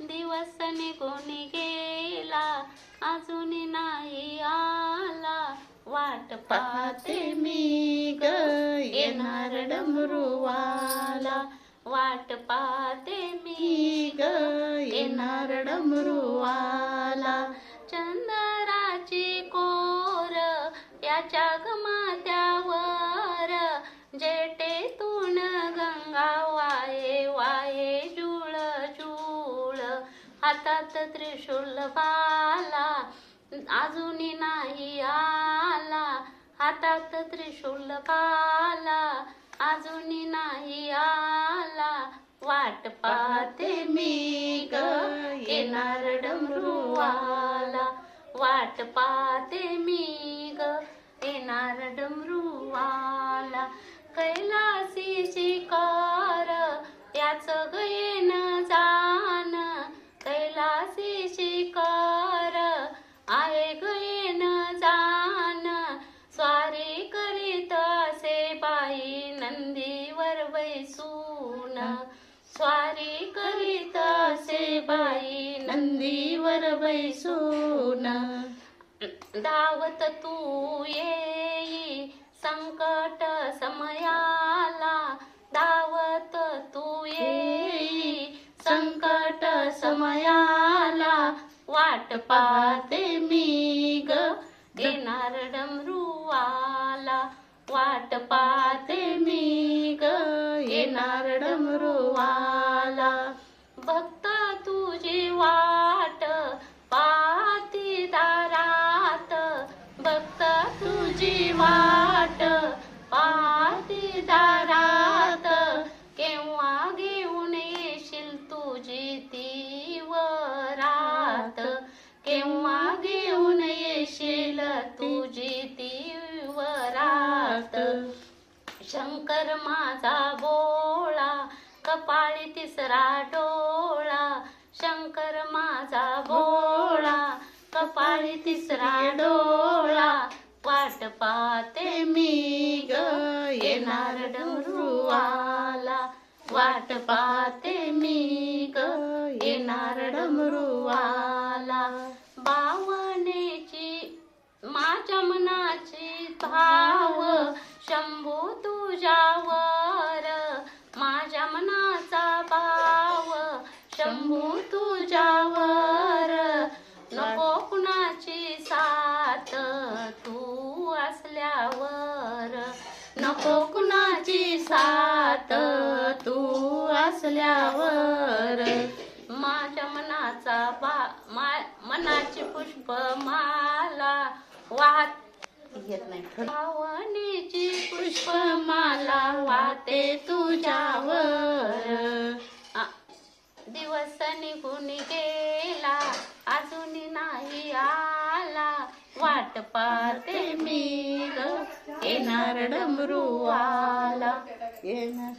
दिवस निघून गेला अजून नाही आला. वाट पाहते मी ग येणार डमरुवाला. वाट पाहते मी ग येणार डमरुवाला. चंद्राची कोर याच्या हातात त्रिशूल बाला अजून नाही आला. हातात त्रिशूल बाला अजूनही नाही आला. वाट पाहते मी ग येणार डमरूवाला वाट पाहते मी ग येणार डमरूवाला कैलासी शिकार याच गयन जा सुना स्वारी करीत असे बाई नंदीवर बैसून धावत तू येई संकट समयाला. धावत तू येई संकट समयाला. वाट पाहते मी ग देणार डमरूवाला वाट पाहते नारड मृवाला भक्त तुझी वाट पाती दारात भक्त तुझी वाट पाती दारात केव्हा घेऊन येशील तुझी ती वरात केव्हा घेऊन येशील तुझी शंकर माझा बोळा कपाळी तिसरा डोळा. शंकर माझा बोळा कपाळी तिसरा डोळा. वाट पाहते मी ग येणार डमरुवाला. वाट पाहते मी ग येणार डमरुवाला. बावनेची माझ्या मनाची भाव शंभू तुझ्यावर माझ्या मनाचा भाव. शंभू तुझ्यावर नको कुणाची साथ. तू असल्यावर नको कुणाची साथ. तू असल्यावर माझ्या मनाचा बा मा मनाची पुष्प माला वाहत. येत नाही. भावनेची पुष्पमाला वाहते तुझ्यावर. दिवस निघून गेला अजून नाही आला. वाट पाहते मी ग येणार आला. येणार.